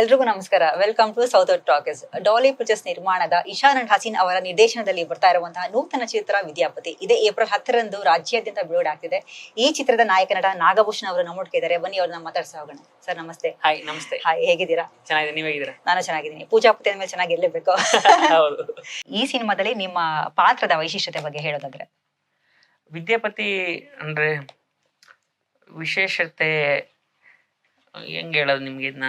ಎಲ್ರಿಗೂ ನಮಸ್ಕಾರ. Welcome to South Talkies Daali Pictures ನಿರ್ಮಾಣದ ಇಶಾನ್ ಅಂಡ್ ಹಸೀನ್ ಅವರ ನಿರ್ದೇಶನದಲ್ಲಿ ಬರ್ತಾ ಇರುವಂತಹ ನೂತನ ಚಿತ್ರ ವಿದ್ಯಾಪತಿ. ಇದೇ ಏಪ್ರಿಲ್ ಹತ್ತರಂದು ರಾಜ್ಯಾದ್ಯಂತ ಬಿಡುಗಡೆ ಆಗ್ತಿದೆ. ಈ ಚಿತ್ರದ ನಾಯಕ ನಟ ನಾಗಭೂಷಣ್ ಅವರು ನಮ್ಮ ಇದ್ದಾರೆ ಬನ್ನಿ ಅವ್ರನ್ನ ಮಾತಾಡ್ಸ ಹೋಗೋಣ. ಸರ್ ನಮಸ್ತೆ. ಹಾಯ್ ನಮಸ್ತೆ. ಹಾಯ್ ಹೇಗಿದ್ದೀರಾ? ಚೆನ್ನಾಗಿದೆ ನೀವು ಹೇಗಿದ್ದೀರಾ? ನಾನು ಚೆನ್ನಾಗಿದ್ದೀನಿ. ಪೂಜಾಪತಿ ಮೇಲೆ ಚೆನ್ನಾಗಿ ಎಲ್ಲೇಬೇಕು ಹೌದು. ಈ ಸಿನಿಮಾದಲ್ಲಿ ನಿಮ್ಮ ಪಾತ್ರದ ವೈಶಿಷ್ಟ್ಯತೆ ಬಗ್ಗೆ ಹೇಳೋದಾದ್ರೆ? ವಿದ್ಯಾಪತಿ ಅಂದ್ರೆ ವಿಶೇಷತೆ ಹೆಂಗ್ ಹೇಳೋದು ನಿಮ್ಗೆ ಇದನ್ನ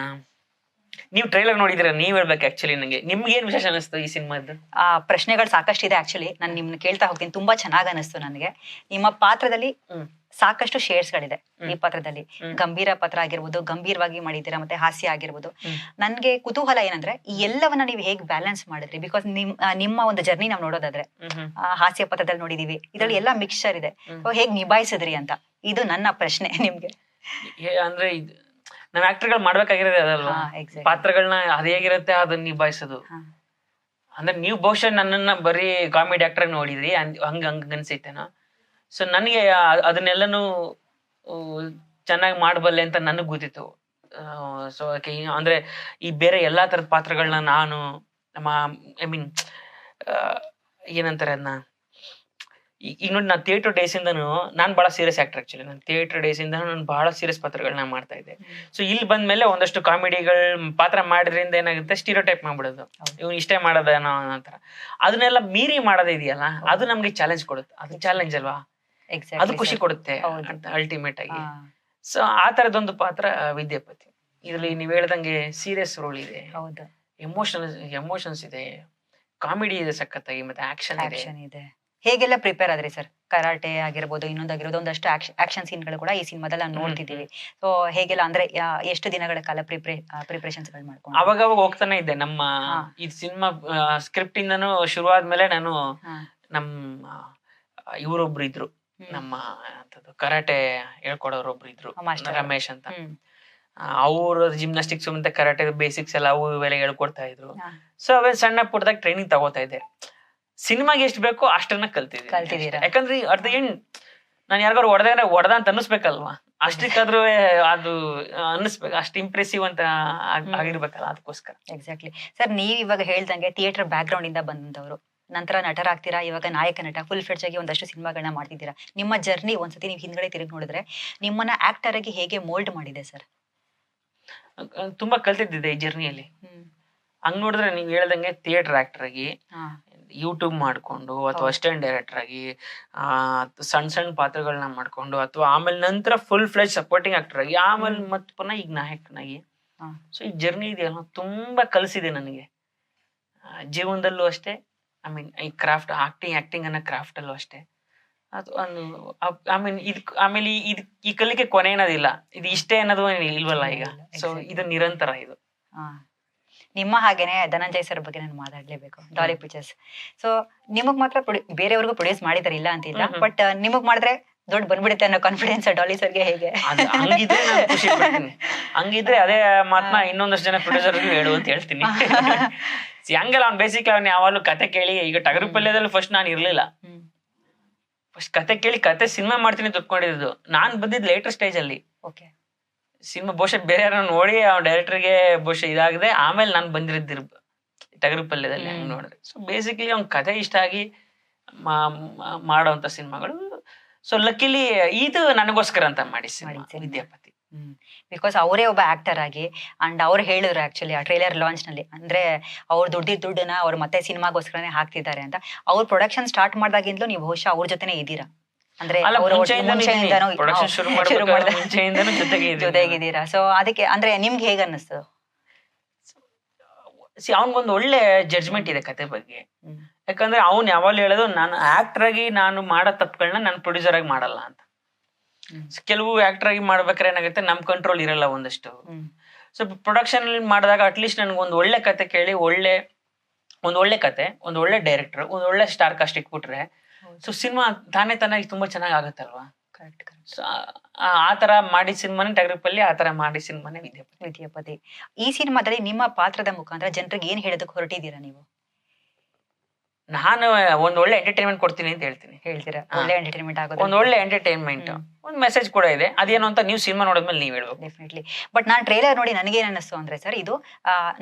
ನೀವು ಟ್ರೈಲರ್ ನೋಡಿದ್ರೆ ನೀವ್ ಹೇಳ್ಬೇಕು ಆಕ್ಚುಲಿ ನಂಗೆ. ನಿಮ್ಗೆ ಏನ್ ವಿಶೇಷ ಅನಿಸ್ತು ಈ ಸಿನಿಮಾದ್ದು? ಆ ಪ್ರಶ್ನೆಗಳು ಸಾಕಷ್ಟು ಇದೆ ಆಕ್ಚುಲಿ ನಾನು ನಿಮ್ನ ಕೇಳ್ತಾ ಹೋಗ್ತೀನಿ. ತುಂಬಾ ಚೆನ್ನಾಗ್ ಅನಿಸ್ತು ನನಗೆ. ನಿಮ್ಮ ಪಾತ್ರದಲ್ಲಿ ಸಾಕಷ್ಟು ಶೇರ್ಸ್ ಗಳಿದೆ ಈ ಪಾತ್ರದಲ್ಲಿ. ಗಂಭೀರ ಪಾತ್ರ ಆಗಿರ್ಬೋದು ಗಂಭೀರವಾಗಿ ಮಾಡಿದ್ದೀರಾ ಮತ್ತೆ ಹಾಸ್ಯ ಆಗಿರ್ಬೋದು. ನನಗೆ ಕುತೂಹಲ ಏನಂದ್ರೆ ಈ ಎಲ್ಲವನ್ನ ನೀವು ಹೇಗ್ ಬ್ಯಾಲೆನ್ಸ್ ಮಾಡಿದ್ರಿ? ಬಿಕಾಸ್ ನಿಮ್ ನಿಮ್ಮ ಒಂದು ಜರ್ನಿ ನಾವು ನೋಡೋದಾದ್ರೆ ಹಾಸ್ಯ ಪಾತ್ರದಲ್ಲಿ ನೋಡಿದೀವಿ. ಇದ್ರಲ್ಲಿ ಎಲ್ಲಾ ಮಿಕ್ಸ್ಚರ್ ಇದೆ. ಹೇಗೆ ಹೇಗ್ ನಿಭಾಯಿಸಿದ್ರಿ ಅಂತ? ಇದು ನನ್ನ ಪ್ರಶ್ನೆ ನಿಮ್ಗೆ. ಅಂದ್ರೆ ನಾವ್ ಆಕ್ಟರ್ಗಳು ಮಾಡ್ಬೇಕಾಗಿರೋದೇ ಅದಲ್ವಾ? ಪಾತ್ರಗಳನ್ನ ಅದ್ ಹೇಗಿರುತ್ತೆ ಅದನ್ನ ನಿಭಾಯಿಸೋದು. ಅಂದ್ರೆ ನೀವು ಬಹುಶಃ ನನ್ನನ್ನ ಬರೀ ಕಾಮಿಡಿ ಆಕ್ಟರ್ ನೋಡಿದ್ರಿ ಹಂಗ ಹಂಗ ಅನ್ಸೈತೇನೋ. ಸೊ ನನಗೆ ಅದನ್ನೆಲ್ಲಾನು ಅದನ್ನೆಲ್ಲನೂ ಚೆನ್ನಾಗಿ ಮಾಡಬಲ್ಲೆ ಅಂತ ನನಗ್ ಗೊತ್ತಿತ್ತು. ಸೊ ಅಂದ್ರೆ ಈ ಬೇರೆ ಎಲ್ಲಾ ತರದ ಪಾತ್ರಗಳನ್ನ ನಾನು ನಮ್ಮ ಐ ಮೀನ್ ಏನಂತಾರೆ ಅದನ್ನ ಈಗ ನೋಡಿ ನಾನು ಥಿಯೇಟರ್ ಡೇಸ್ ಇಂದನು ನಾನು ಬಹಳ ಸೀರಿಯಸ್ ಆಕ್ಟರ್ ಆಕ್ಚುಲಿ ನಾನು ಥಿಯೇಟರ್ ಡೇಸ್ ಇಂದ ನಾನು ಬಹಳ ಸೀರಿಯಸ್ ಪಾತ್ರಗಳನ್ನ ಮಾಡ್ತಾ ಇದ್ದೆ. ಸೊ ಇಲ್ಲಿ ಬಂದ ಮೇಲೆ ಒಂದಷ್ಟು ಕಾಮಿಡಿಗಳ ಪಾತ್ರ ಮಾಡಿದ್ರಿಂದ ಏನಾಗುತ್ತೆ ಸ್ಟೀರಿಯೋ ಟೈಪ್ ಮಾಡ್ಬಿಡೋದು. ಇವ್ನು ಇಷ್ಟೇ ಮಾಡೋದೇನೋ ಅಂತರ ಅದನ್ನೆಲ್ಲ ಮೀರಿ ಮಾಡೋದಿದೆಯಲ್ಲ ಅದು ನಮ್ಗೆ ಚಾಲೆಂಜ್ ಕೊಡುತ್ತೆ. ಅದು ಚಾಲೆಂಜ್ ಅಲ್ವಾ? ಅದು ಖುಷಿ ಕೊಡುತ್ತೆ ಅಂತ ಅಲ್ಟಿಮೇಟ್ ಆಗಿ. ಸೊ ಆ ತರದೊಂದು ಪಾತ್ರ ವಿದ್ಯಾಪತಿ. ಇದ್ರಲ್ಲಿ ನೀವು ಹೇಳ್ದಂಗೆ ಸೀರಿಯಸ್ ರೋಲ್ ಇದೆ. ಹೌದು. ಎಮೋಷನ್ ಎಮೋಷನ್ಸ್ ಇದೆ. ಕಾಮಿಡಿ ಇದೆ ಸಖತ್ತಾಗಿ ಮತ್ತೆ ಆಕ್ಷನ್ ಇದೆ. ಹೇಗೆಲ್ಲ ಪ್ರಿಪೇರ್ ಆದ್ರಿ ಸರ್ ಕರಾಟೆ ಆಗಿರ್ಬೋದು ಇನ್ನೊಂದಾಗಿರೋದು ಒಂದಷ್ಟು ಆಕ್ಷನ್ ಸೀನ್ಗಳು ಕೂಡ ಈ ಸಿನಿಮಾದಲ್ಲಿ ನಾವು ನೋಡ್ತಿದ್ದೀವಿ. ಸೊ ಹೇಗೆಲ್ಲ ಅಂದ್ರೆ ಎಷ್ಟು ದಿನಗಳ ಕಾಲ ಪ್ರಿಪ್ರೇ ಪ್ರಿಪರೇಷನ್ಸ್ಗಳು ಮಾಡ್ಕೊಂಡು ಅವಾಗ ಅವಾಗ ಹೋಗ್ತಾನೆ ಇದ್ದೆ. ನಮ್ಮ ಈ ಸಿನಿಮಾ ಸ್ಕ್ರಿಪ್ಟ್ ಇಂದನು ಶುರು ಆದ್ಮೇಲೆ ನಾನು. ನಮ್ಮ ಇವರೊಬ್ರು ಇದ್ರು. ನಮ್ಮ ಕರಾಟೆ ಹೇಳ್ಕೊಡೋರು ಒಬ್ರು ಇದ್ರು ರಮೇಶ್ ಅಂತ. ಅವ್ರ ಜಿಮ್ನಾಸ್ಟಿಕ್ಸ್ ಮತ್ತೆ ಕರಾಟೆ ಬೇಸಿಕ್ಸ್ ಎಲ್ಲ ಅವು ಇವೆಲ್ಲ ಹೇಳ್ಕೊಡ್ತಾ ಇದ್ರು. ಸೊ ಅವೇ ಸಣ್ಣ ಪುಟ್ಟದಾಗ ಟ್ರೈನಿಂಗ್ ತಗೋತಾ ಇದ್ದೆ. ಸಿನಿಮಾಗೆ ಎಷ್ಟು ಬೇಕೋ ಅಷ್ಟನ್ನ ಕಲ್ತಿದ್ದೀನಿ ಯಾಕಂದ್ರೆ ಅಟ್ ಯಾಕಂದ್ರೆ ಎಂಡ್ ನಾನ್ ಯಾರಿಗಾರು ಹೊಡೆದ ಹೊಡೆದ ಅಂತ ಅನ್ನಿಸ್ಬೇಕಲ್ವಾ? ಅಷ್ಟಕ್ಕಾದ್ರೂ ಅದು ಅನ್ನಿಸ್ಬೇಕು. ಅಷ್ಟು ಇಂಪ್ರೆಸಿವ್ ಅಂತ ಆಗ್- ಹ್ಮ್. ಆಗಿರ್ಬೇಕಲ್ಲ ಅದಕ್ಕೋಸ್ಕರ. ಎಕ್ಸಾಕ್ಟ್ಲಿ ಸರ್ ನೀವ್ ಇವಾಗ ಹೇಳ್ದಂಗೆ ಥಿಯೇಟರ್ ಬ್ಯಾಕ್ ಗ್ರೌಂಡ್ ಇಂದ ಬಂದಂತವ್ರು ನಂತರ ನಟರಾಗ್ತೀರಾ? ಇವಾಗ ನಾಯಕ ನಟ ಫುಲ್ ಫ್ಲೆಡ್ಜ್ ಆಗಿ ಒಂದಷ್ಟು ಸಿನಿಮಾಗಳನ್ನ ಮಾಡ್ತಿದ್ದೀರಾ? ನಿಮ್ಮ ಜರ್ನಿ ಒಂದ್ಸತಿ ನೀವು ಹಿಂದ್ಗಡೆ ತಿರುಗಿ ನೋಡಿದ್ರೆ ನಿಮ್ಮನ್ನ ಆಕ್ಟರ್ ಆಗಿ ಹೇಗೆ ಮೋಲ್ಡ್ ಮಾಡಿದೆ ಸರ್ ಅಹ್ ತುಂಬಾ ಕಲ್ತಿದ್ದಿದೆ ಈ ಜರ್ನಿಯಲ್ಲಿ ಹಂಗ್ ನೋಡಿದ್ರೆ ನೀವ್ ಹೇಳ್ದಂಗೆ ಥಿಯೇಟರ್ ಆಕ್ಟರ್ ಆಗಿ ಯೂಟ್ಯೂಬ್ ಮಾಡ್ಕೊಂಡು ಅಥವಾ ಹೌದು. ಅಸಿಸ್ಟೆಂಟ್ ಡೈರೆಕ್ಟರ್ ಆಗಿ ಆ ಸಣ್ಣ ಸಣ್ಣ ಪಾತ್ರಗಳನ್ನ ಮಾಡ್ಕೊಂಡು ಅಥವಾ ಆಮೇಲೆ ನಂತರ ಫುಲ್ ಫ್ಲೆಜ್ ಸಪೋರ್ಟಿಂಗ್ ಆಕ್ಟರ್ ಆಗಿ ಆಮೇಲೆ ಮತ್ತೆ ಮತ್ ಪುನಃ ಈಗ ನಾಯಕನಾಗಿ. ಸೊ ಈ ಜರ್ನಿ ಇದೆಯಲ್ಲ ತುಂಬಾ ಕಲಿಸಿದೆ ನನಗೆ ಜೀವನದಲ್ಲೂ ಅಷ್ಟೇ ಐ ಮೀನ್ ಈ ಕ್ರಾಫ್ಟ್ ಆಕ್ಟಿಂಗ್ ಆಕ್ಟಿಂಗ್ ಅನ್ನೋ ಕ್ರಾಫ್ಟ್ ಅಲ್ಲೂ ಅಷ್ಟೇ ಅದು ಐ ಮೀನ್ ಇದು ಆಮೇಲೆ ಇದು ಈ ಕಲಿಕೆ ಕೊನೆ ಅನ್ನೋದಿಲ್ಲ ಇದು ಇಷ್ಟೇ ಅನ್ನೋದು ಇಲ್ವಲ್ಲ ಈಗ ಸೊ. ಇದು ನಿರಂತರ ಇದು. ನಿಮ್ಮ ಹಾಗೇನೆ ಧನಂಜಯ್ ಸರ್ ಬಗ್ಗೆ ನಾನು ಮಾತಾಡ್ಲೇಬೇಕು ಡಾಲಿ ಪಿಕ್ಚರ್ಸ್ ಸೊ ನಿಮಗ್ ಮಾತ್ರ ಬೇರೆಯವ್ರಿಗೂ ಪ್ರೊಡ್ಯೂಸ್ ಮಾಡಿದಾರೆ ಇಲ್ಲ ಅಂತಿಲ್ಲ. ಬಟ್ ನಿಮಗ್ ಮಾಡಿದ್ರೆ ದೊಡ್ಡ ಬಂದ್ಬಿಡುತ್ತೆ ಅನ್ನೋ ಕಾನ್ಫಿಡೆನ್ಸ್ ಡಾಲಿ ಸರ್ಗೆ ಹೇಗೆ? ಹಂಗಿದ್ರೆ ಖುಷಿ ಅದೇ ಮಾತನ್ನ ಇನ್ನೊಂದಷ್ಟು ಜನ ಪ್ರೊಡ್ಯೂಸರ್ ಹೇಳು ಅಂತ ಹೇಳ್ತೀನಿ. ಹಂಗಲ್ಲ ಅವ್ನು ಬೇಸಿಕ್ ಅವ್ನು ಯಾವಾಗಲೂ ಕತೆ ಕೇಳಿ ಈಗ ಟಗರು ಪಲ್ಯದಲ್ಲಿ ಫಸ್ಟ್ ನಾನು ಇರ್ಲಿಲ್ಲ. ಫಸ್ಟ್ ಕತೆ ಕೇಳಿ ಕತೆ ಸಿನಿಮಾ ಮಾಡ್ತೀನಿ ತಪ್ಕೊಂಡಿದ್ದು ನಾನ್ ಬಂದಿದ್ದು ಲೇಟರ್ ಸ್ಟೇಜ್ ಅಲ್ಲಿ. ಓಕೆ ಸಿನಿಮಾ ಬಹುಶಃ ಬೇರೆ ಯಾರನ್ನ ನೋಡಿ ಅವ್ನ ಡೈರೆಕ್ಟರ್ಗೆ ಬಹುಶಃ ಇದಾಗದೆ. ಆಮೇಲೆ ನಾನು ಬಂದಿರಿದ್ದಿರ್ ಟಗರು ಪಲ್ಯದಲ್ಲಿ ಹಂಗ್. ನೋಡಿದ್ರೆ. ಸೊ ಬೇಸಿಕಲಿ ಅವ್ನ ಕತೆ ಇಷ್ಟ ಆಗಿ ಮಾ- ಮಾ- ಮಾಡೋಂಥ ಸಿನಿಮಾಗಳು. ಸೊ ಲಕ್ಕಿಲಿ ಇದು ನನಗೋಸ್ಕರ ಅಂತ ಮಾಡಿ ಸಿನಿಮಾ ವಿದ್ಯಾಪತಿ. ಬಿಕಾಸ್ ಅವರೇ ಒಬ್ಬ ಆಕ್ಟರ್ ಆಗಿ ಅಂಡ್ ಅವ್ರು ಹೇಳಿದ್ರು ಆಕ್ಚುಲಿ ಆ ಟ್ರೈಲರ್ ಲಾಂಚ್ನಲ್ಲಿ. ಅಂದ್ರೆ ಅವ್ರು ದುಡ್ಡಿದ ದುಡ್ಡನ್ನ ಅವ್ರು ಮತ್ತೆ ಸಿನಿಮಾಗೋಸ್ಕರನೇ ಹಾಕ್ತಿದ್ದಾರೆ ಅಂತ. ಅವ್ರ ಪ್ರೊಡಕ್ಷನ್ ಸ್ಟಾರ್ಟ್ ಮಾಡಿದಾಗಿಂದಲೂ ನೀವು ಬಹುಶಃ ಅವ್ರ ಜೊತೆನೆ ಇದ್ದೀರಾ. ಅಂದ್ರೆ. ಜೊತೆಗಿದ್ದೀರಾ? ಸೊ ಅದಕ್ಕೆ ಅಂದ್ರೆ ನಿಮ್ಗೆ ಹೇಗ ಅನ್ನಿಸ್ತು? ಸಿ ಅವ್ನಿಗೊಂದು ಒಳ್ಳೆ ಜಡ್ಜ್ಮೆಂಟ್ ಇದೆ ಕತೆ ಬಗ್ಗೆ. ಯಾಕಂದ್ರೆ ಅವ್ನ್ ಯಾವಾಗಲೂ ಹೇಳೋದು ನಾನು ಆಕ್ಟರ್ ಆಗಿ ನಾನು ಮಾಡೋ ತಪ್ಪುಗಳನ್ನ ನಾನು ಪ್ರೊಡ್ಯೂಸರ್ ಆಗಿ ಮಾಡಲ್ಲ ಅಂತ. ಕೆಲವು ಆಕ್ಟರ್ ಆಗಿ ಮಾಡ್ಬೇಕಾದ್ರೆ ಏನಾಗುತ್ತೆ ನಮ್ ಕಂಟ್ರೋಲ್ ಇರಲ್ಲ ಒಂದಷ್ಟು. ಸೊ ಪ್ರೊಡಕ್ಷನ್ ಮಾಡಿದಾಗ ಅಟ್ಲೀಸ್ಟ್ ನನಗೆ ಒಂದು ಒಳ್ಳೆ ಕತೆ ಕೇಳಿ ಒಳ್ಳೆ ಒಂದು ಒಳ್ಳೆ ಕತೆ ಒಂದು ಒಳ್ಳೆ ಡೈರೆಕ್ಟರ್ ಒಂದು ಒಳ್ಳೆ ಸ್ಟಾರ್ ಕಾಸ್ಟ್ ಇಟ್ಬಿಟ್ರೆ ಸೊ ಸಿನಿಮಾ ತಾನೇ ತಾನಾಗಿ ತುಂಬಾ ಚೆನ್ನಾಗಿ ಆಗುತ್ತಲ್ವಾ ಕರೆಕ್ಟ್ ಆ ತರ ಮಾಡಿ ಸಿನಿಮಾನೇ ಟಗರಿಪಲ್ಲಿ ಆ ತರ ಮಾಡಿ ಸಿನಿಮಾನೇ ವಿದ್ಯಾಪತಿ. ವಿದ್ಯಾಪತಿ. ಈ ಸಿನಿಮಾದಲ್ಲಿ ನಿಮ್ಮ ಪಾತ್ರದ ಮುಖಾಂತರ ಜನರಿಗೆ ಏನ್ ಹೇಳೋದಕ್ಕೆ ಹೊರಟಿದ್ದೀರಾ ನೀವು? ನಾನು ಒಂದ್ ಒಳ್ಳೆ ಎಂಟರ್ಟೈನ್ಮೆಂಟ್ ಕೊಡ್ತೀನಿ ಅಂತ ಹೇಳ್ತೀನಿ. ಹೇಳ್ತೀರಾ. ಒಳ್ಳೆ ಎಂಟರ್ಟೈನ್ಮೆಂಟ್ ಆಗೋದು ಒಂದ್ ಒಳ್ಳೆ ಎಂಟರ್ಟೈನ್ಮೆಂಟ್. ಒಂದ್ ಮೆಸೇಜ್ ಕೂಡ ಇದೆ. ಅದೇನು ಅಂತ ನೀವು ಸಿನಿಮಾ ನೋಡಿದ್ಮೇಲೆ ನೀವು ಹೇಳ್ಬೇಕು. ಡೆಫಿನೆಟ್ಲಿ ಬಟ್ ನಾನು ಟ್ರೇಲರ್ ನೋಡಿ ನನಗೆ ಏನ್ ಅನಿಸ್ತು ಅಂದ್ರೆ ಸರ್ ಇದು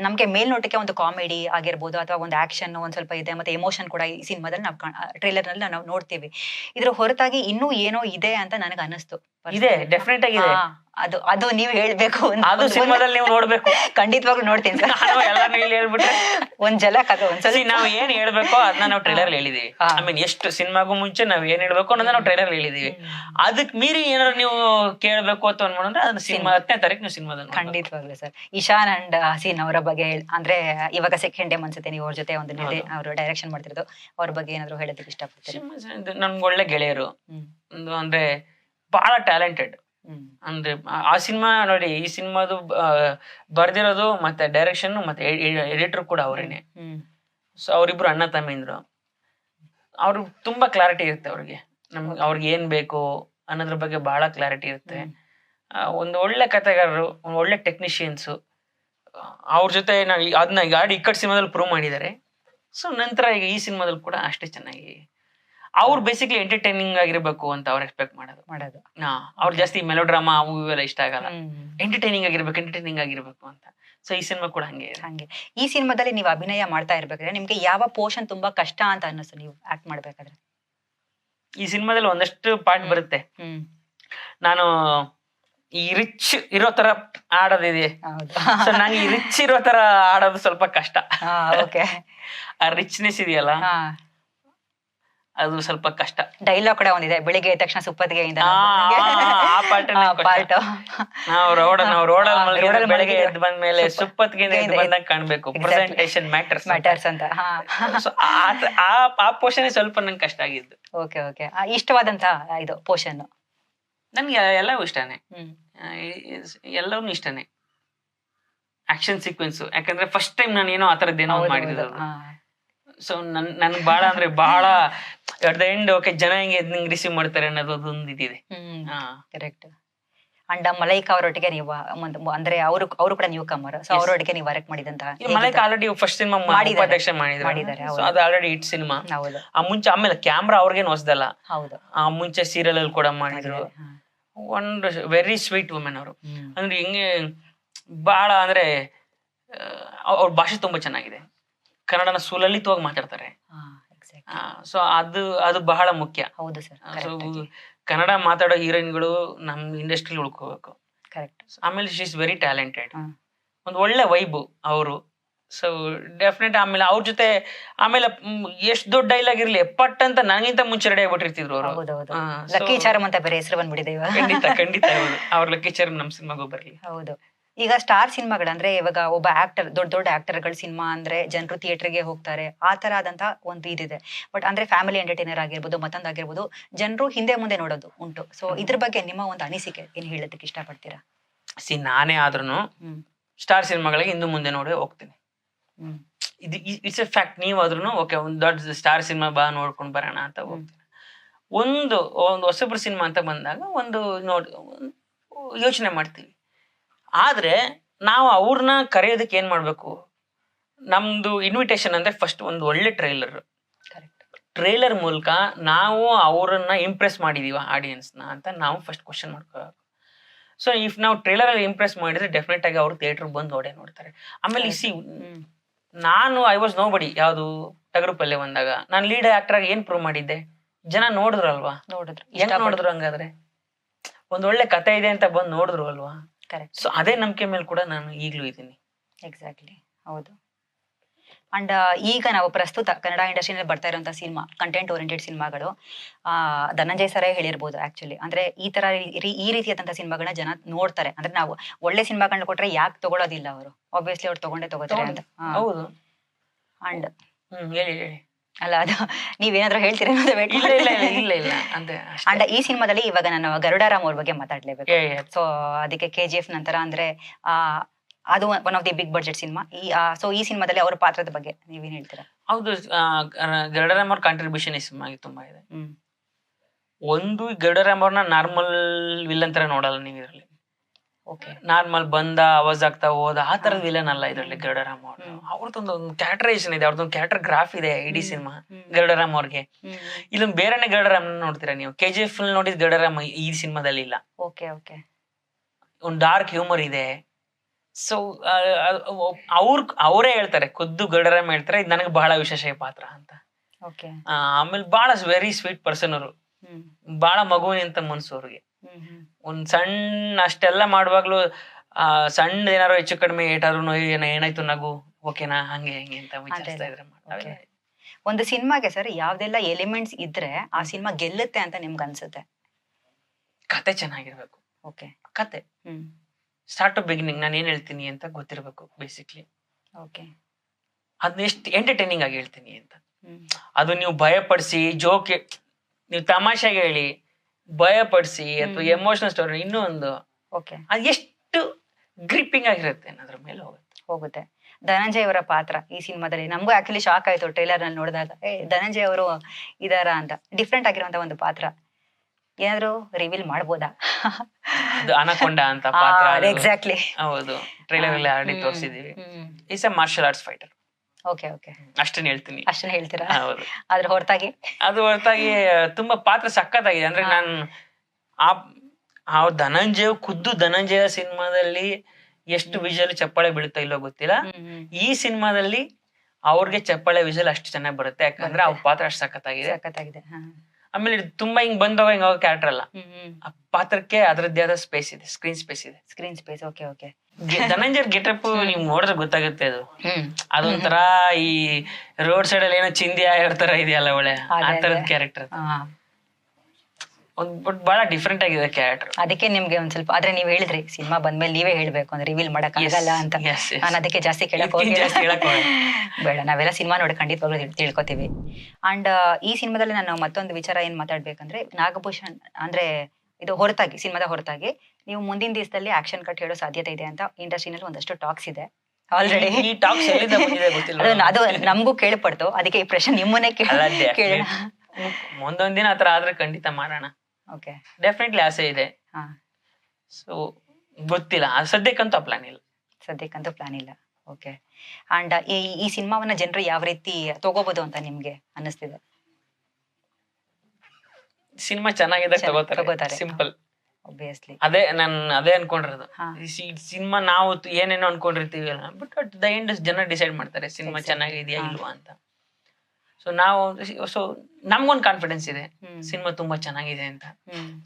ನಮ್ಗೆ ಮೇಲ್ನೋಟಕ್ಕೆ ಒಂದು ಕಾಮಿಡಿ ಆಗಿರ್ಬೋದು ಅಥವಾ ಒಂದು ಆಕ್ಷನ್ ಒಂದ್ ಸ್ವಲ್ಪ ಇದೆ ಮತ್ತೆ ಎಮೋಷನ್ ಕೂಡ ಈ ಸಿನಿಮಾದಲ್ಲಿ ನಾವು ಟ್ರೇಲರ್ನಲ್ಲಿ ನಾವು ನೋಡ್ತೀವಿ. ಇದ್ರ ಹೊರತಾಗಿ ಇನ್ನೂ ಏನೋ ಇದೆ ಅಂತ ನನಗೆ ಅನಿಸ್ತು ಇದೆ ಡೆಫಿನೆಟ್ ಆಗಿದೆ. ಹಾ, ಅದು ಅದು ನೀವು ಹೇಳ್ಬೇಕು. ಅದು ಸಿನಿಮಾದಲ್ಲಿ ನೀವು ನೋಡ್ಬೇಕು. ಖಂಡಿತವಾಗ್ಲೂ ನೋಡ್ತೀನಿ ಸರ್ ಇಲ್ಲಿ ಹೇಳ್ಬಿಟ್ರೆ. ಒಂದ್ ಜಲಕ್ ಅದು ಒಂದ್ಸಲಿ ನಾವ್ ಏನ್ ಹೇಳ್ಬೇಕೋ ಅದನ್ನ ನಾವು ಟ್ರೈಲರ್ ಹೇಳಿದೀವಿ. ಐ ಮೀನ್ ಎಷ್ಟು ಸಿನಿಮಾಗೂ ಮುಂಚೆ ನಾವ್ ಏನ್ ಹೇಳ್ಬೇಕು ಅನ್ನೋದನ್ನ ನಾವು ಟ್ರೈಲರ್ ಹೇಳಿದೀವಿ. ಅದಕ್ ಮೀರಿ ಏನಾದ್ರು ನೀವು ಕೇಳ್ಬೇಕು ಅಂತ ಅನ್ಕೊಂಡ್ರೆ ಅದನ್ನ ಸಿನಿಮಾ ಹತ್ತನೇ ತಾರೀಕು ನೀವು ಸಿನಿಮಾದ ಖಂಡಿತವಾಗ್ಲೂ ಸರ್. ಇಶಾನ್ ಅಂಡ್ ಹಸೀನ್ ಅವರ ಬಗ್ಗೆ ಅಂದ್ರೆ ಇವಾಗ ಸೆಕೆಂಡ್ ಡೇ ಅನ್ಸುತ್ತೆ ನೀವು ಅವ್ರ ಜೊತೆ ಒಂದು. ಅವರು ಡೈರೆಕ್ಷನ್ ಮಾಡ್ತಿರೋದು. ಅವ್ರ ಬಗ್ಗೆ ಏನಾದ್ರು ಹೇಳೋದಕ್ಕೆ ಇಷ್ಟಪಡ್ತೀರಿ? ನನ್ಗೆ ಒಳ್ಳೆ ಗೆಳೆಯರು. ಒಂದು ಅಂದ್ರೆ ಬಹಳ ಟ್ಯಾಲೆಂಟೆಡ್ ಅಂದ್ರೆ ಆ- ಸಿನಿಮಾ ನೋಡಿ ಈ ಸಿನಿಮಾದು ಬರ್ದಿರೋದು ಮತ್ತೆ ಡೈರೆಕ್ಷನ್ ಮತ್ತೆ ಎಡಿಟರ್ ಕೂಡ ಅವರೇನೆ. ಸೊ ಅವರಿಬ್ರು ಅಣ್ಣ ತಮ್ಮಿಂದ್ರು. ಅವ್ರು ತುಂಬಾ ಕ್ಲಾರಿಟಿ ಇರುತ್ತೆ ಅವ್ರಿಗೆ. ನಮ್ಗೆ ಅವ್ರಿಗೆ ಏನ್ ಬೇಕು ಅನ್ನೋದ್ರ ಬಗ್ಗೆ ಬಹಳ ಕ್ಲಾರಿಟಿ ಇರುತ್ತೆ. ಒಂದು ಒಳ್ಳೆ ಕಥೆಗಾರರು ಒಂದು ಒಳ್ಳೆ ಟೆಕ್ನಿಷಿಯನ್ಸು ಅವ್ರ ಜೊತೆ ನಾವು ಅದನ್ನ ಗಾಡಿ ಇಕ್ಕಟ್ ಸಿನಿಮಾದಲ್ಲಿ ಪ್ರೂವ್ ಮಾಡಿದ್ದಾರೆ. ಸೊ ನಂತರ ಈಗ ಈ ಸಿನಿಮಾದಲ್ಲಿ ಕೂಡ ಅಷ್ಟೇ ಚೆನ್ನಾಗಿ ಅವ್ರು ಬೇಸಿಕ್ಲಿ ಎಂಟರ್ಟೈನಿಂಗ್ ಆಗಿರ್ಬೇಕು ಅಂತ ಅವ್ರು ಎಕ್ಸ್ಪೆಕ್ಟ್ ಮಾಡೋದು. ಮಾಡೋದು. ಹಾ ಅವ್ರು ಜಾಸ್ತಿ ಮೆಲೋಡ್ರಾಮಾ ಅವು ಇವೆಲ್ಲ ಇಷ್ಟ ಆಗಲ್ಲ. ಎಂಟರ್ಟೈನಿಂಗ್ ಆಗಿರ್ಬೇಕು ಎಂಟರ್ಟೈನಿಂಗ್ ಆಗಿರ್ಬೇಕು ಅಂತ. ಸೊ ಈ ಸಿನಿಮಾ ಕೂಡ ಹಂಗೆ ಹಂಗೆ. ಈ ಸಿನಿಮಾದಲ್ಲಿ ನೀವು ಅಭಿನಯ ಮಾಡ್ತಾ ಇರ್ಬೇಕಾದ್ರೆ ನಿಮ್ಗೆ ಯಾವ ಪೋರ್ಷನ್ ತುಂಬಾ ಕಷ್ಟ ಅಂತ ಅನ್ನಿಸ್ತು ನೀವು ಆಕ್ಟ್ ಮಾಡ್ಬೇಕಾದ್ರೆ? ಈ ಸಿನಿಮಾದಲ್ಲಿ ಒಂದಷ್ಟು ಪಾರ್ಟ್ ಬರುತ್ತೆ. ನಾನು ಈ ರಿಚ್ ಇರೋ ತರ ಆಡೋದಿದೆ ಸೊ ನಂಗೆ ಈ ರಿಚ್ ಇರೋ ತರ ಆಡೋದು ಸ್ವಲ್ಪ ಕಷ್ಟ. ಆ ರಿಚ್ನೆಸ್ ಇದೆಯಲ್ಲ? ಅದು ಸ್ವಲ್ಪ ಕಷ್ಟ. ಡೈಲಾಗ್ ಕೂಡ ಒಂದಿದೆ ಬೆಳಿಗ್ಗೆ ಎದ್ದ ತಕ್ಷಣ ಸುಪ್ಪತ್ತಿಗೆಯಿಂದ ನಾವು ರೋಡ್ ನಾವು ರೋಡಲ್ಲಿ ಬೆಳಿಗ್ಗೆ ಎದ್ದು ಬಂದ್ಮೇಲೆ ಸುಪ್ಪ- ಸುಪ್ಪತ್ತಿಗೆ ಎದ್ದು ಇದೆ. ಬಂದಾಗ ಕಾಣ್ಬೇಕು. Exactly. ಮ್ಯಾಟರ್ಸ್ ಮ್ಯಾಟರ್ಸ್ ಅಂತ. ಆ ಆ ಪೋರ್ಷನ್ ಸ್ವಲ್ಪ ನಂಗೆ ಕಷ್ಟ ಆಗಿದ್ದು. ಓಕೆ ಓಕೆ ಇಷ್ಟವಾದಂತ ಇದು ಪೋರ್ಷನ್ ನನ್ಗೆ ಎಲ್ಲವೂ ಇಷ್ಟನೇ. ಎಲ್ಲವೂ ಇಷ್ಟನೇ. ಆಕ್ಷನ್ ಸೀಕ್ವೆನ್ಸ್ ಯಾಕಂದ್ರೆ ಫಸ್ಟ್ ಟೈಮ್ ನಾನು ಏನೋ ಆ ಥರದ್ದು ಏನೋ ಹೌದು, ಹೌದು. ಮಾಡಿದ್ದು. ಸೊ ನನ್ ನನ್ಗೆ ಬಹಳ ಅಂದ್ರೆ ಬಹಳ ಅಟ್ ದ ಎಂಡ್ ಓಕೆ ಜನ ಹೆಂಗೆ ನಿಂಗೆ ರಿಸೀವ್ ಮಾಡ್ತಾರೆ ಅನ್ನೋದು ಅದೊಂದು ಇದಿದೆ. ಕರೆಕ್ಟ್ ಅಂಡ್ ಮಲೈಕ್ ಅವರೊಟ್ಟಿಗೆ ನೀವು ಅಂದ್ರೆ ಅವರು ಅವರು ಕೂಡ ನ್ಯೂ ಕಮರ್ ಸೊ. ಅವರೊಟ್ಟಿಗೆ ನೀವು ವರ್ಕ್ ಮಾಡಿದಂತ ಮಲೈಕ್ ಆಲ್ರೆಡಿ ಫಸ್ಟ್ ಸಿನಿಮಾ ಮಾಡಿ ಪ್ರೊಡಕ್ಷನ್ ಮಾಡಿದ್ದಾರೆ. ಅದು ಆಲ್ರೆಡಿ ಇಟ್ ಸಿನಿಮಾ ಹೌದು. ಆ ಮುಂಚೆ ಆಮೇಲೆ ಕ್ಯಾಮ್ರಾ ಅವ್ರಿಗೇನು ಹೊಸದಲ್ಲ. ಹೌದು. ಆ ಮುಂಚೆ ಸೀರಿಯಲ್ ಅಲ್ಲಿ ಕೂಡ ಮಾಡಿದ್ರು. ಒಂದು ವೆರಿ ಸ್ವೀಟ್ ವುಮೆನ್ ಅವರು. ಅಂದ್ರೆ ಹಿಂಗೆ ಬಹಳ ಅಂದ್ರೆ ಅವ್ರ ಭಾಷೆ ತುಂಬಾ ಚೆನ್ನಾಗಿದೆ. ಕನ್ನಡನ ಸುಲಲಿತವಾಗಿ ಮಾತಾಡ್ತಾರೆ. ಸೊ ಅದು ಅದು ಬಹಳ ಮುಖ್ಯ. ಹೌದು ಸರ್ ಸೊ ಕನ್ನಡ ಮಾತಾಡೋ ಹೀರೋಯಿನ್ಗಳು ನಮ್ ಇಂಡಸ್ಟ್ರಿ ಉಳ್ಕೋಬೇಕು. ಕರೆಕ್ಟ್ ಆಮೇಲೆ ಶಿ ಇಸ್ ವೆರಿ ಟ್ಯಾಲೆಂಟೆಡ್. ಒಂದು ಒಳ್ಳೆ ವೈಬು ಅವರು. ಸೊ ಡೆಫಿನೆಟ್ ಆಮೇಲೆ ಅವ್ರ ಜೊತೆ ಆಮೇಲೆ ಎಷ್ಟು ದೊಡ್ಡ ಡೈಲಾಗ್ ಇರ್ಲಿ ಪಟ್ ಅಂತ ನನಗಿಂತ ಮುಂಚೆ ರೆಡಿ ಆಗ್ಬಿಟ್ಟಿರ್ತಿದ್ರು ಅವರು. ಲಕ್ಕಿ ಚಾರಂ ಅಂತ ಬೇರೆ ಹೆಸರು ಬಂದ್ಬಿಟ್ಟಿದೆ ಖಂಡಿತ ಖಂಡಿತ ಅವ್ರ ಲಕ್ಕಿ ಚಾರಂ ನಮ್ಮ ಸಿನಿಮಾಗೂ ಬರಲಿ. ಹೌದು. ಈಗ ಸ್ಟಾರ್ ಸಿನಿಮಾಗಳಂದ್ರೆ ಇವಾಗ ಒಬ್ಬ ಆಕ್ಟರ್ ದೊಡ್ಡ ದೊಡ್ಡ ಆಕ್ಟರ್ಗಳ ಸಿನಿಮಾ ಅಂದ್ರೆ ಜನರು ಥಿಯೇಟರ್ಗೆ ಹೋಗ್ತಾರೆ. ಆ ತರ ಆದಂತ ಒಂದು ಇದಿದೆ. ಬಟ್ ಅಂದ್ರೆ ಫ್ಯಾಮಿಲಿ ಎಂಟರ್ಟೈನರ್ ಆಗಿರ್ಬೋದು ಮತ್ತೊಂದಾಗಿರ್ಬೋದು ಜನರು ಹಿಂದೆ ಮುಂದೆ ನೋಡೋದು ಉಂಟು. ಸೊ ಇದ್ರ ಬಗ್ಗೆ ನಿಮ್ಮ ಒಂದು ಅನಿಸಿಕೆ ಏನು ಹೇಳೋದಕ್ಕೆ ಇಷ್ಟಪಡ್ತೀರಾ? ಸಿ ನಾನೇ ಆದ್ರೂ ಸ್ಟಾರ್ ಸಿನಿಮಾಗಳಿಗೆ ಹಿಂದೆ ಮುಂದೆ ನೋಡಿ ಹೋಗ್ತೀನಿ. ಇದು ಇಟ್ಸ್ ಎ ಫ್ಯಾಕ್ಟ್ ನೀವಾದ್ರೂ ಓಕೆ ಒಂದು ದೊಡ್ಡ ಸ್ಟಾರ್ ಸಿನಿಮಾ ಬಾ ನೋಡ್ಕೊಂಡು ಬರೋಣ ಅಂತ ಹೋಗ್ತೀನಿ. ಒಂದು ಒಂದು ಹೊಸಬ್ರ ಸಿನಿಮಾ ಅಂತ ಬಂದಾಗ ಒಂದು ನೋಡ್ ಯೋಚನೆ ಮಾಡ್ತೀವಿ. ಆದ್ರೆ ನಾವು ಅವ್ರನ್ನ ಕರೆಯೋದಕ್ಕೆ ಏನು ಮಾಡಬೇಕು? ನಮ್ದು ಇನ್ವಿಟೇಷನ್ ಅಂದ್ರೆ ಫಸ್ಟ್ ಒಂದು ಒಳ್ಳೆ ಟ್ರೈಲರ್ ಕರೆಕ್ಟ್ ಟ್ರೇಲರ್ ಮೂಲಕ ನಾವು ಅವರನ್ನ ಇಂಪ್ರೆಸ್ ಮಾಡಿದೀವ ಆಡಿಯನ್ಸ್ನ ಅಂತ ನಾವು ಫಸ್ಟ್ ಕ್ವಶನ್ ಮಾಡ್ಕೋಬೇಕು ಸೊ ಇಫ್ ನಾವು ಟ್ರೇಲರ್ ಅಲ್ಲಿ ಇಂಪ್ರೆಸ್ ಮಾಡಿದ್ರೆ ಡೆಫಿನೆಟ್ ಆಗಿ ಅವ್ರು ಥಿಯೇಟರ್ ಬಂದು ನೋಡೇ ನೋಡ್ತಾರೆ. ಆಮೇಲೆ ಸಿ ನಾನು ಐ ವಾಸ್ ನೋ ಬಡಿ ಯಾವುದು? ಟಗರು ಪಲ್ಯ ಬಂದಾಗ. ನಾನು ಲೀಡ್ ಆಕ್ಟರ್ ಆಗಿ ಏನು ಪ್ರೂವ್ ಮಾಡಿದ್ದೆ? ಜನ ನೋಡಿದ್ರು ಅಲ್ವಾ ನೋಡಿದ್ರು. ಹೆಂಗ್ ನೋಡಿದ್ರು ಹಂಗಾದ್ರೆ? ಒಂದ್ ಒಳ್ಳೆ ಕತೆ ಇದೆ ಅಂತ ಬಂದು ನೋಡಿದ್ರು ಅಲ್ವಾ? ಕರೆಕ್ಟ್ ಸೊ ಅದೇ ನಂಬಿಕೆ ಮೇಲೆ ಕೂಡ ನಾನು ಈಗಲೂ ಇದ್ದೀನಿ. ಎಕ್ಸಾಕ್ಟ್ಲಿ ಹೌದು. ಅಂಡ್ ಈಗ ನಾವು ಪ್ರಸ್ತುತ ಕನ್ನಡ ಇಂಡಸ್ಟ್ರಿನಲ್ಲಿ ಬರ್ತಾ ಇರುವಂತಹ ಸಿನಿಮಾ ಕಂಟೆಂಟ್ ಓರಿಯೆಂಟೆಡ್ ಸಿನಿಮಾಗಳು ಧನಂಜಯ ಸರೇ ಹೇಳಿರ್ಬೋದು ಆಕ್ಚುಲಿ ಅಂದ್ರೆ ಈ ತರ ಈ ರೀತಿಯಾದಂತಹ ಸಿನಿಮಾಗಳನ್ನ ಜನ ನೋಡ್ತಾರೆ. ಅಂದ್ರೆ ನಾವು ಒಳ್ಳೆ ಸಿನಿಮಾಗಳನ್ನ ಕೊಟ್ರೆ ಯಾಕೆ ತಗೊಳ್ಳೋದಿಲ್ಲ ಅವರು? ಆಬ್ವಿಯಸ್ಲಿ ಅವ್ರು ತಗೊಂಡೇ ತಗೋತಾರೆ ಅಂತ. ಹೌದು. ಅಂಡ್ ಹ್ಮ್ ಹೇಳಿ ಹೇಳಿ. ಅಲ್ಲ ಅದು ನೀವೇನಾದ್ರೂ ಹೇಳ್ತೀರಾ ಇಲ್ಲ ಇಲ್ಲ ಅಂತೆ ಅಂಡ್ ಈ ಸಿನಿಮಾದಲ್ಲಿ ಇವಾಗ ನಾನು ಗರುಡಾರಾಮ್ ಅವ್ರ ಬಗ್ಗೆ ಮಾತಾಡ್ಲೇಬೇಕು. ಸೊ ಅದಕ್ಕೆ ಕೆ ಜಿ ಎಫ್ ನಂತರ ಅಂದ್ರೆ ಆ ಅದು one of the big budget cinema ಈ ಸೊ ಈ ಸಿನಿಮಾದಲ್ಲಿ ಅವರ ಪಾತ್ರದ ಬಗ್ಗೆ ನೀವೇನ್ ಹೇಳ್ತೀರಾ? ಹೌದು ಗರುಡರಾಮ್ ಅವ್ರ ಕಾಂಟ್ರಿಬ್ಯೂಷನ್ ಈ ಸಿನಿಮಾಗೆ ತುಂಬಾ ಇದೆ. ಒಂದು ಗರುಡರಾಮ್ ಅವ್ರನ್ನ ನಾರ್ಮಲ್ ವಿಲ್ ತರ ನೋಡಲ್ಲ ನೀವು ಇದರಲ್ಲಿ ಓಕೆ. ನಾರ್ಮಲ್ ಬಂದ ಅವಾಜ್ ಆಗ್ತಾ ಹೋದ ಆ ತರದ ವಿಲನ್ ಅಲ್ಲ ಇದರಲ್ಲಿ ಗರುಡರಾಮ್ ಅವರು. ಅವ್ರದ್ದೊಂದು ಒಂದು ಕ್ಯಾರೆಕ್ಟರೈಸೇಷನ್ ಇದೆ ಅವ್ರದ್ದೊಂದು ಕ್ಯಾರೆಕ್ಟರ್ ಗ್ರಾಫ್ ಇದೆ ಇಡೀ ಸಿನಿಮಾ ಗರುಡರಾಮ್ ಅವ್ರಿಗೆ. ಇಲ್ಲೊಂದು ಬೇರೆನೆ ಗರುಡರಾಮ್ ನೋಡ್ತೀರಾ ನೀವು? ಕೆ ಜಿ ಎಫ್ ನೋಡಿದ ಗರುಡರಾಮ್ ಈ ಸಿನಿಮಾದಲ್ಲಿ ಇಲ್ಲ. Okay okay. ಒಂದು ಡಾರ್ಕ್ ಹ್ಯೂಮರ್ ಇದೆ. ಸೊ ಅವ್ರ ಅವರೇ ಹೇಳ್ತಾರೆ ಖುದ್ದು ಗರುಡರಾಮ್ ಹೇಳ್ತಾರೆ ಇದು ನನಗೆ ಬಹಳ ವಿಶೇಷ ಪಾತ್ರ ಅಂತ. ಆಮೇಲೆ ಬಹಳ ವೆರಿ ಸ್ವೀಟ್ ಪರ್ಸನ್ ಅವರು. ಬಹಳ ಮಗುವಿನಂತ ಮನ್ಸು ಅವ್ರಿಗೆ. ಒಂದ್ ಸಣ್ಣ ಅಷ್ಟೆಲ್ಲ ಮಾಡುವಾಗ್ಲೂ ಆ ಸಣ್ಣ ಏನಾರು ಹೆಚ್ಚು ಕಡಿಮೆ ಏಟಾದ್ರು ಏನಾಯ್ತು ನಗು? ಓಕೆನಾ ಹಂಗೆ ಹೆಂಗೆ ಅಂತ ವಿಚಾರಿಸ್ತಾ ಇದ್ರೆ Okay. ಒಂದು ಸಿನಿಮಾಗೆ ಸರ್ ಯಾವ್ದೆಲ್ಲ ಎಲಿಮೆಂಟ್ಸ್ ಇದ್ರೆ ಆ ಸಿನಿಮಾ ಗೆಲ್ಲುತ್ತೆ ಅಂತ ನಿಮ್ಗೆ ಅನ್ಸುತ್ತೆ? ಕತೆ ಚೆನ್ನಾಗಿರ್ಬೇಕು. ಓಕೆ ಕತೆ. ಹ್ಮ್. ಸ್ಟಾರ್ಟ್ ಟು ಬಿಗಿನಿಂಗ್ ನಾನು ಏನ್ ಹೇಳ್ತೀನಿ ಅಂತ ಗೊತ್ತಿರ್ಬೇಕು ಬೇಸಿಕ್ಲಿ ಓಕೆ ಅದನ್ನ ಎಷ್ಟು ಎಂಟರ್ಟೈನಿಂಗ್ ಆಗಿ ಹೇಳ್ತೀನಿ ಅಂತ. ಅದು ನೀವು ಭಯಪಡಿಸಿ ಜೋಕ್ ನೀವು ತಮಾಷೆಗೆ ಹೇಳಿ ಭಯಪಡಿಸಿ ಅಥವಾ. ಎಮೋಷನಲ್ ಸ್ಟೋರಿ ಇನ್ನೂ ಒಂದು ಓಕೆ ಅದು ಎಷ್ಟು ಗ್ರಿಪ್ಪಿಂಗ್ ಆಗಿರುತ್ತೆ ಅನ್ನೋದ್ರ ಮೇಲೆ ಹೋಗುತ್ತೆ. ಹೋಗುತ್ತೆ. ಧನಂಜಯ್ ಅವರ ಪಾತ್ರ ಈ ಸಿನಿಮಾದಲ್ಲಿ ನಮಗೂ ಆಕ್ಚುಲಿ ಶಾಕ್ ಆಯ್ತು ಟ್ರೈಲರ್ನಲ್ಲಿ ನೋಡಿದಾಗ. ಏ ಧನಂಜಯ್ ಅವರು ಇದಾರ ಅಂತ. ಡಿಫ್ರೆಂಟ್ ಆಗಿರುವಂತ ಒಂದು ಪಾತ್ರ. ಏನಾದ್ರು ರಿವೀಲ್ ಮಾಡ್ಬೋದಾ? ಅನಕೊಂಡ ಅಂತ ಪಾತ್ರ ಅದು. ಎಕ್ಸಾಕ್ಟ್ಲಿ ಹೌದು. ಟ್ರೈಲರ್ ಅಲ್ಲಿ already ತೋರಿಸಿದೀವಿ. Is a martial arts fighter okay okay. ಅಷ್ಟನ್ನ ಹೇಳ್ತೀನಿ. ಅಷ್ಟನ್ನ ಹೇಳ್ತೀರಾ? ಹೌದು. ಅದ್ರ ಹೊರತಾಗಿ? ಅದು ಹೊರತಾಗಿ ತುಂಬಾ ಪಾತ್ರ ಸಕ್ಕತ್ತಾಗಿದೆ ಅಂದ್ರೆ. ನಾನು ಆ ಆ ಧನಂಜಯ ಖುದ್ದು ಧನಂಜಯ ಸಿನಿಮಾದಲ್ಲಿ ಎಷ್ಟು ವಿಜುವಲ್ ಚಪ್ಪಾಳೆ ಬೀಳುತ್ತಾ ಇಲ್ಲೋ ಗೊತ್ತಿಲ್ಲ. ಈ ಸಿನಿಮಾದಲ್ಲಿ ಅವ್ರಿಗೆ ಚಪ್ಪಾಳೆ ವಿಜುವಲ್ ಅಷ್ಟು ಚೆನ್ನಾಗಿ ಬರುತ್ತೆ. ಯಾಕಂದ್ರೆ ಅವ್ರ ಪಾತ್ರ ಅಷ್ಟು ಸಖತ್ತಾಗಿದೆ. ಸಖತ್ತಾಗಿದೆ. ಆಮೇಲೆ ಇದು ತುಂಬಾ ಹಿಂಗ್ ಬಂದವ ಹಿಂಗ ಕ್ಯಾರೆಕ್ಟರ್ ಅಲ್ಲ. ಆ ಪಾತ್ರಕ್ಕೆ ಅದರದ್ದೇ ಆದ ಸ್ಪೇಸ್ ಇದೆ ಸ್ಕ್ರೀನ್ ಸ್ಪೇಸ್ ಇದೆ. Screen space okay okay Dhananjay Dhananjay getup ನೀವು ನೋಡಿದ್ರೆ ಗೊತ್ತಾಗುತ್ತೆ ಅದು. ಅದೊಂಥರ ಈ ರೋಡ್ ಸೈಡ್ ಅಲ್ಲಿ ಏನೋ ಚಿಂದಿ ಆಗಿರ್ತಾರ ಇದೆಯಲ್ಲ ಒಳ್ಳೆ ಆ ತರದ. ಕ್ಯಾರೆಕ್ಟರ್. ಒಂದ್ ಬಟ್ ಬಹಳ ಡಿಫ್ರೆಂಟ್ ಆಗಿದೆ ಕ್ಯಾರೆಕ್ಟರ್ ಅದಕ್ಕೆ ನಿಮ್ಗೆ ಒಂದ್ ಸ್ವಲ್ಪ ಆದ್ರೆ ನೀವ್ ಹೇಳಿದ್ರಿ ಸಿನಿಮಾ ಬಂದ್ಮೇಲೆ ನೀವೇ ಹೇಳ್ಬೇಕು ಅಂದ್ರೆ ರಿವೀಲ್ ಮಾಡಕ್ ಆಗಲ್ಲ ಅಂತ. yes, yes. ನಾನು ಅದಕ್ಕೆ ಜಾಸ್ತಿ ಕೇಳಕ್ ಇದಕ್ಕಿಂತ ಹೋಗಿಲ್ಲ ಜಾಸ್ತಿ ಹೇಳಕ್ ಹೋಗಲ್ಲ. ಬೇಡ ನಾವೆಲ್ಲ ಸಿನಿಮಾ ನೋಡಿ ಖಂಡಿತವಾಗ್ಲೂ ತಿಳ್- ತಿಳ್ಕೊತೀವಿ. ಅಂಡ್ ಈ ಸಿನಿಮಾದಲ್ಲಿ ನಾನು ಮತ್ತೊಂದು ವಿಚಾರ ಏನ್ ಮಾತಾಡ್ಬೇಕಂದ್ರೆ ನಾಗಭೂಷಣ್ ಅಂದ್ರೆ ಇದು ಹೊರತಾಗಿ ಸಿನಿಮಾದ ಹೊರತಾಗಿ ನೀವು ಮುಂದಿನ ದಿವಸದಲ್ಲಿ ಆಕ್ಷನ್ ಕಟ್ ಹೇಳೋ ಸಾಧ್ಯತೆ ಇದೆ ಅಂತ ಇಂಡಸ್ಟ್ರಿನಲ್ಲಿ ಒಂದಷ್ಟು ಟಾಕ್ಸ್ ಇದೆ. ಆಲ್ರೆಡಿ ಈ ಟಾಕ್ಸ್ ಎಲ್ಲಿಂದ ಬಂದಿದೆ ಗೊತ್ತಿಲ್ಲ. ಅದು ಅದು ನಮಗೂ ಕೇಳ್ಪಡ್ತು. ಅದಕ್ಕೆ ಈ ಪ್ರಶ್ನೆ ನಿಮ್ಮನ್ನೇ ಕೇಳ ಅಲ್ಲ ಅದೇ. ಕೇಳೋಣ. ಮುಂದೊಂದ್ ದಿನ ಆತರ ಆದ್ರೆ ಖಂಡಿತ ಮಾಡೋಣ. ಓಕೆ ಡೆಫಿನೆಟ್ಲಿ ಆಸೆ ಇದೆ. ಹಾ. ಸೊ ಗೊತ್ತಿಲ್ಲ. ಆ ಸದ್ಯಕ್ಕಂತೂ ಪ್ಲಾನ್ ಇಲ್ಲ. ಸದ್ಯಕ್ಕಂತೂ ಪ್ಲಾನ್ ಇಲ್ಲ. ಓಕೆ ಅಂಡ್ ಈ ಈ ಸಿನಿಮಾವನ್ನ ಜನರು ಯಾವ ರೀತಿ ತಗೋಬಹುದು ಅಂತ ನಿಮ್ಗೆ ಅನ್ನಿಸ್ತಿದೆ? ಸಿನಿಮಾ ಚೆನ್ನಾಗಿದೆ ಚೆನ್ನಾಗ್ ತಗೋತಾರೆ. ಸಿಂಪಲ್ ಒಬ್ವಿಯಸ್ಲಿ ಅದೇ ನಾನು ಅದೇ ಅನ್ಕೊಂಡಿರೋದು. ಸಿನಿಮಾ ನಾವು ಏನೇನೋ ಅನ್ಕೊಂಡಿರ್ತೀವಿ ಬಟ್ ಅಟ್ ದ ಎಂಡ್ ಜನ ಡಿಸೈಡ್ ಮಾಡ್ತಾರೆ ಸಿನಿಮಾ. ಚೆನ್ನಾಗಿದೆಯಾ. ಇಲ್ವಾ ಅಂತ. ಸೊ ನಾವು ಸೊ ನಮ್ಗೊಂದು ಕಾನ್ಫಿಡೆನ್ಸ್ ಇದೆ. ಸಿನಿಮಾ ತುಂಬಾ ಚೆನ್ನಾಗಿದೆ ಅಂತ.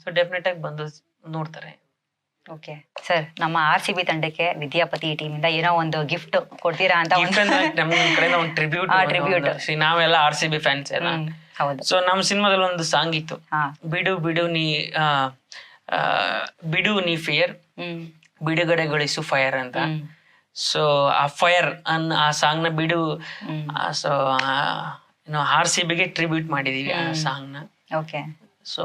ಸೊ ಡೆಫಿನೆಟ್ ಆಗಿ ಬಂದು ನೋಡ್ತಾರೆ. ಓಕೆ. ಸರ್ ನಮ್ಮ ಆರ್ ಸಿ ಬಿ ತಂಡಕ್ಕೆ ವಿದ್ಯಾಪತಿ ಟೀಮಿಂದ ಏನೋ ಒಂದು ಗಿಫ್ಟ್ ಕೊಡ್ತೀರಾ ಅಂತ ಟ್ರಿಬ್ಯೂಟ್ tribute. ನಾವೆಲ್ಲ ಆರ್ ಸಿ ಬಿ ಫ್ಯಾನ್ಸ್ ಎಲ್ಲ. ಸೊ ನಮ್ ಸಿನಿಮಾದಲ್ಲಿ ಒಂದು ಸಾಂಗ್ ಇತ್ತು. ಬಿಡು ಬಿಡು ನೀ ಬಿಡು ನೀ ಫಿಯರ್ ಬಿಡುಗಡೆಗೊಳಿಸು ಫೈರ್ ಅಂತ. ಸೊ ಆ ಫೈರ್ ಅನ್ ಆ ಸಾಂಗ್ನ ಬಿಡು. ಸೊ ಏನು ಆರ್ ಸಿ ಬಿಗೆ ಟ್ರಿಬ್ಯೂಟ್ ಮಾಡಿದೀವಿ ಆ ಸಾಂಗ್ನ. ಓಕೆ ಸೊ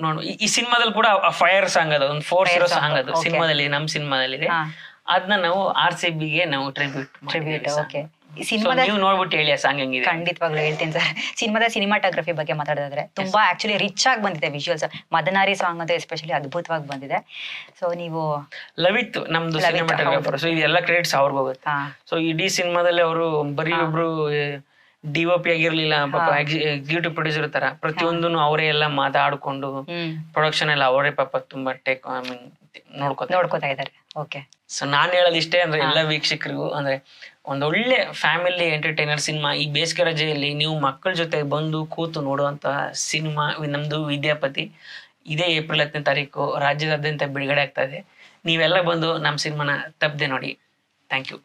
ನೋಡು ಈ- ಸಿನಿಮಾದಲ್ಲಿ ಕೂಡ ಫೈರ್ ಸಾಂಗ್ ಅದು ಒಂದು ಫೋರ್ಸ್ ಇರೋ ಸಾಂಗ್ ಅದು. ಸಿನಿಮಾದಲ್ಲಿ ನಮ್ ಸಿನಿಮಾದಲ್ಲಿ ಇದೆ ಅದನ್ನ ನಾವು ಆರ್ ಸಿ ಬಿಗೆ ನಾವು ಟ್ರಿಬ್ಯೂಟ್ ಟ್ರಿಬ್ಯೂಟ್ ಓಕೆ ಸಿನಿಮಾದ ನೀವು ನೋಡ್ಬಿಟ್ಟು ಹೇಳಿ ಆ ಸಾಂಗ್ ಹೆಂಗಿದೆ. ಖಂಡಿತವಾಗ್ಲೂ ಹೇಳ್ತೀನಿ ಸರ್. ಸಿನಿಮಾದ ಸಿನಿಮಾಟೋಗ್ರಫಿ ಬಗ್ಗೆ ಮಾತಾಡೋದಾದ್ರೆ ತುಂಬಾ ಆಕ್ಚುಲಿ ರಿಚ್ ಆಗಿ ಬಂದಿದೆ ವಿಜುವಲ್ಸ್ ಮದನಾರಿ ಸಾಂಗ್ ಅಂತ ಎಸ್ಪೆಷಲಿ ಅದ್ಭುತವಾಗಿ ಬಂದಿದೆ. ಸೊ ನೀವು ಲವಿತ್ ನಮ್ದು ಸಿನಿಮಾಟೋಗ್ರಾಫರ್ ಸೊ ಇದೆಲ್ಲ ಕ್ರೆಡಿಟ್ಸ್ ಅವ್ರಿಗೆ ಹೋಗುತ್ತೆ. ಸೊ ಇಡೀ ಸಿನಿಮಾದಲ್ಲಿ ಅವರು ಬರೀ ಒಬ್ರು ಡಿ ಒ ಪಿ ಆಗಿರ್ಲಿಲ್ಲ ಪಾಪ ಎಕ್ಸಿಕ್ಯೂಟಿವ್ ಪ್ರೊಡ್ಯೂಸರ್ ತರ ಪ್ರತಿಯೊಂದನ್ನು ಅವರೇ ಎಲ್ಲ ಮಾತಾಡ್ಕೊಂಡು ಪ್ರೊಡಕ್ಷನ್ ಎಲ್ಲ ಅವರೇ ಪಾಪ ತುಂಬಾ ಟೇಕ್ ಐ ಮೀನ್ ನೋಡ್ಕೊತಾ ನೋಡ್ಕೊತಾ ಇದ್ದಾರೆ. ಓಕೆ ಸೊ ನಾನ್ ಹೇಳೋದಿಷ್ಟೇ ಅಂದ್ರೆ ಎಲ್ಲ ವೀಕ್ಷಕರಿಗೂ ಅಂದ್ರೆ ಒಂದೊಳ್ಳೆ ಫ್ಯಾಮಿಲಿ ಎಂಟರ್ಟೈನರ್ ಸಿನಿಮಾ ಈ ಬೇಸಿಗೆ ರಜೆಯಲ್ಲಿ ನೀವು ಮಕ್ಕಳ ಜೊತೆ ಬಂದು ಕೂತು ನೋಡುವಂತ ಸಿನಿಮಾ ನಮ್ದು ವಿದ್ಯಾಪತಿ ಇದೇ ಏಪ್ರಿಲ್ ಹತ್ತನೇ ತಾರೀಕು ರಾಜ್ಯದಾದ್ಯಂತ ಬಿಡುಗಡೆ ಆಗ್ತಾ ಇದೆ. ನೀವೆಲ್ಲ ಬಂದು ನಮ್ಮ ಸಿನಿಮಾನ ತಪ್ಪದೆ ನೋಡಿ. Thank you